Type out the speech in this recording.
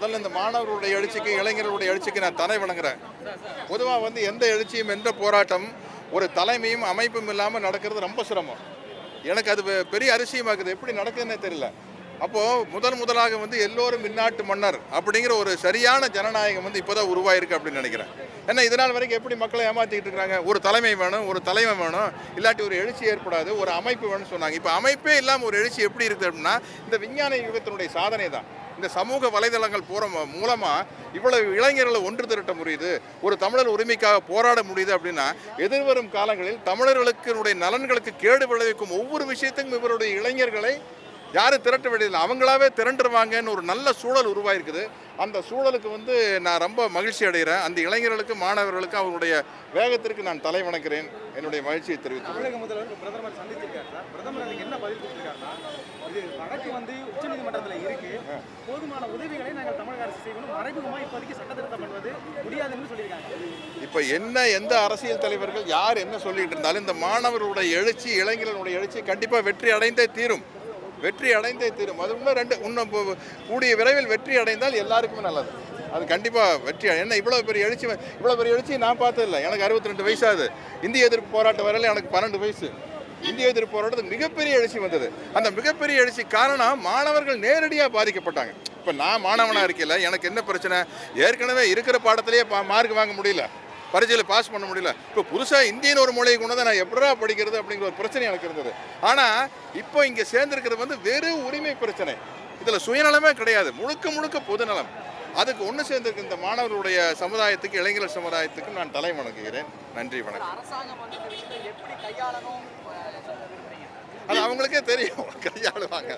முதல்ல இந்த மாணவர்களுடைய எழுச்சிக்கு இளைஞர்களுடைய எழுச்சிக்கு நான் தலை வணங்குறேன். பொதுவாக வந்து எந்த எழுச்சியும் எந்த போராட்டம் ஒரு தலைமையும் அமைப்பும் இல்லாமல் நடக்கிறது ரொம்ப சிரமம். எனக்கு அது பெரிய அரிசியமாக்குது. எப்படி நடக்குதுன்னே தெரியல. அப்போது முதன் முதலாக வந்து எல்லோரும் இந்நாட்டு மன்னர் அப்படிங்கிற ஒரு சரியான ஜனநாயகம் வந்து இப்போ தான் உருவாயிருக்கு அப்படின்னு நினைக்கிறேன். ஏன்னா இதனால் வரைக்கும் எப்படி மக்களை ஏமாற்றிக்கிட்டு இருக்கிறாங்க ஒரு தலைமை வேணும் ஒரு தலைமை வேணும். இல்லாட்டி ஒரு எழுச்சி ஏற்படாது ஒரு அமைப்பு வேணும்னு சொன்னாங்க. இப்போ அமைப்பே இல்லாமல் ஒரு எழுச்சி எப்படி இருக்குது அப்படின்னா இந்த விஞ்ஞான யுகத்தினுடைய சாதனை தான். இந்த சமூக வலைதளங்கள் போகிற மூலமாக இவ்வளவு இளைஞர்களை ஒன்று திரட்ட முடியுது ஒரு தமிழர் உரிமைக்காக போராட முடியுது அப்படின்னா எதிர்வரும் காலங்களில் தமிழர்களுக்கு நலன்களுக்கு கேடு விளைவிக்கும் ஒவ்வொரு விஷயத்துக்கும் இவருடைய இளைஞர்களை யாரும் திரட்ட வேண்டியதில்லை. அவங்களாவே திரண்டுருவாங்கன்னு ஒரு நல்ல சூழல் உருவாயிருக்குது. அந்த சூழலுக்கு வந்து நான் ரொம்ப மகிழ்ச்சி அடைகிறேன். அந்த இளைஞர்களுக்கு மாணவர்களுக்கு அவருடைய வேகத்திற்கு நான் தலை வணங்குறேன் என்னுடைய மகிழ்ச்சியை தெரிவித்துள்ளேன் இது வழக்கு வந்து உச்சநீதிமன்றத்தில் இருக்கு. போதுமான உதவிகளை நாங்கள் தமிழக அரசு செய்யணும். மறைமுகமாக இப்போதைக்கு சட்ட திருத்தம் பண்ணுவது முடியாதுன்னு சொல்லியிருக்காங்க. இப்போ என்ன எந்த அரசியல் தலைவர்கள் யார் என்ன சொல்லிட்டு இருந்தாலும் இந்த மாணவர்களுடைய எழுச்சி இளைஞர்களுடைய எழுச்சி கண்டிப்பாக வெற்றி அடைந்தே தீரும். வெற்றி அடைந்தே தீரும். அது இன்னும் ரெண்டு இன்னும் கூடிய விரைவில் வெற்றி அடைந்தால் எல்லாருக்குமே நல்லது. அது கண்டிப்பாக வெற்றி என்ன இவ்வளோ பெரிய எழுச்சி இவ்வளோ பெரிய எழுச்சி நான் பார்த்ததில்ல. எனக்கு அறுபத்தி ரெண்டு வயசாகுது இந்திய எதிர்ப்பு போராட்டம் வரையில எனக்கு பன்னெண்டு வயசு. இந்திய எதிர்ப்பு போராட்டத்துக்கு மிகப்பெரிய எழுச்சி வந்தது. அந்த மிகப்பெரிய எழுச்சி காரணம் மாணவர்கள் நேரடியாக பாதிக்கப்பட்டாங்க. இப்போ நான் மாணவனாக இருக்கல எனக்கு என்ன பிரச்சனை? ஏற்கனவே இருக்கிற பாடத்திலேயே பா மார்க் வாங்க முடியல. பரீட்சையில் பாஸ் பண்ண முடியல. இப்போ புதுசாக இந்தியன் ஒரு மொழியை கொண்டு வந்து நான் எப்படா படிக்கிறது அப்படிங்கிற ஒரு பிரச்சனை எனக்கு இருந்தது. ஆனால் இப்போ இங்கே சேர்ந்துருக்கிறது வந்து வெறும் உரிமை பிரச்சனை. இதில் சுயநலமே கிடையாது. முழுக்க முழுக்க பொதுநலம். அதுக்கு ஒன்று சேர்ந்திருக்க இந்த மாணவர்களுடைய சமுதாயத்துக்கு இளைஞர் சமுதாயத்துக்கு நான் தலை வணங்குகிறேன். நன்றி வணக்கம். அது அவங்களுக்கே தெரியும். கையாளுவாங்க.